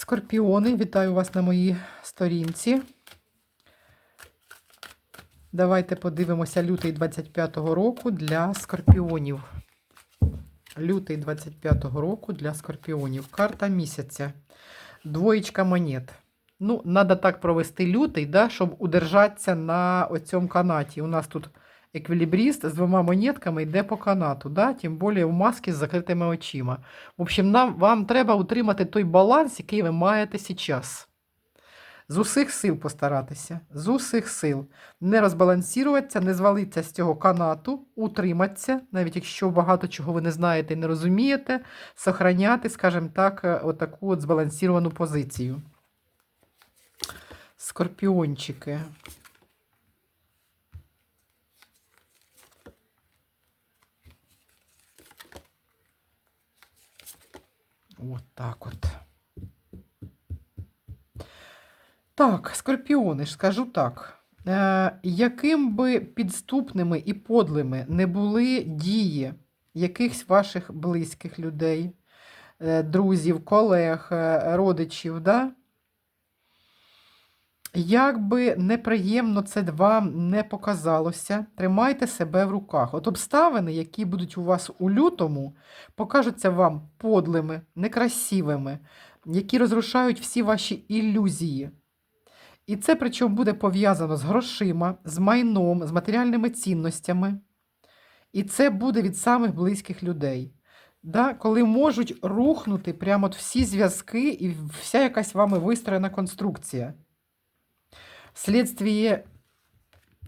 Скорпіони, вітаю вас на моїй сторінці. Давайте подивимося лютий 25-го року для скорпіонів. Лютий 25-го року для скорпіонів. Карта місяця. Двоєчка монет. Ну, треба так провести лютий, да, щоб удержатися на оцьому канаті. У нас тут еквілібріст з двома монетками йде по канату, да? тим більше в масці з закритими очима. В общем, нам, вам треба утримати той баланс, який ви маєте зараз. З усіх сил постаратися. З усіх сил. Не розбалансуватися, не звалитися з цього канату, утриматися, навіть якщо багато чого ви не знаєте і не розумієте, сохраняти, скажімо так, е, отаку от збалансовану позицію. Скорпіончики. От так от. Так, скорпіони ж скажу так. Е, яким би підступними і подлими не були дії якихось ваших близьких людей, е, друзів, колег, е, родичів, да? Як би неприємно це вам не показалося, тримайте себе в руках. От обставини, які будуть у вас у лютому, покажуться вам подлими, некрасивими, які розрушають всі ваші ілюзії. І це причому буде пов'язано з грошима, з майном, з матеріальними цінностями. І це буде від самих близьких людей. Да? Коли можуть рухнути прямо от всі зв'язки і вся якась вами вистроєна конструкція. Вследствие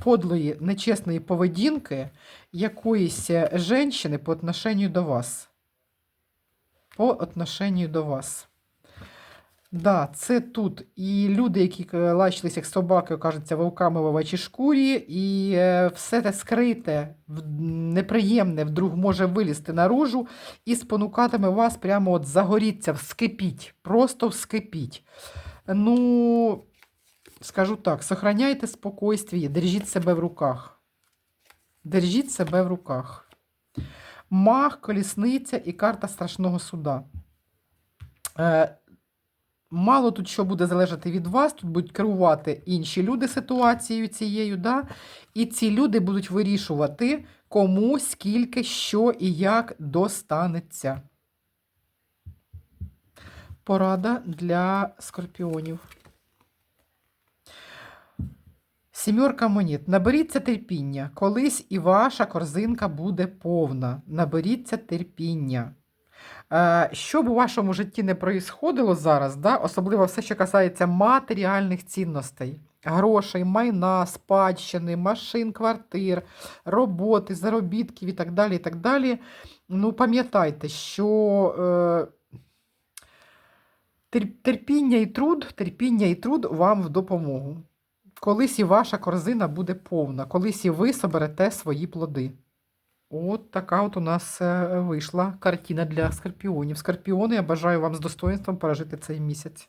подлої, нечесної поведінки якоїсь жінки по отношению до вас. По отношению до вас. Да, це тут і люди, які лачились як собаки, кажуться вовками в овечій шкурі, і е, все те скрите, неприємне вдруг може вилізти наружу і спонукатиме вас прямо от загоріться, вскипіть, просто вскипіть. Ну, скажу так, сохраняйте спокойствие, держіть себе в руках. Держіть себе в руках. Мах, колісниця і карта страшного суда. Е, Мало тут що буде залежати від вас, тут будуть керувати інші люди ситуацією цією, да? і ці люди будуть вирішувати, кому, скільки, що і як достанеться. Порада для скорпіонів. Сімерка монет. Наберіться терпіння. Колись і ваша корзинка буде повна. Наберіться терпіння. Е, Що б у вашому житті не проїсходило зараз, да? особливо все, що касається матеріальних цінностей, грошей, майна, спадщини, машин, квартир, роботи, заробітків і так далі. і так далі. Ну, пам'ятайте, що е, терпіння і труд, терпіння і труд вам в допомогу. Колись і ваша корзина буде повна, колись і ви соберете свої плоди. От така от у нас е, вийшла картина для скорпіонів. Скорпіони, я бажаю вам з достоинством пережити цей місяць.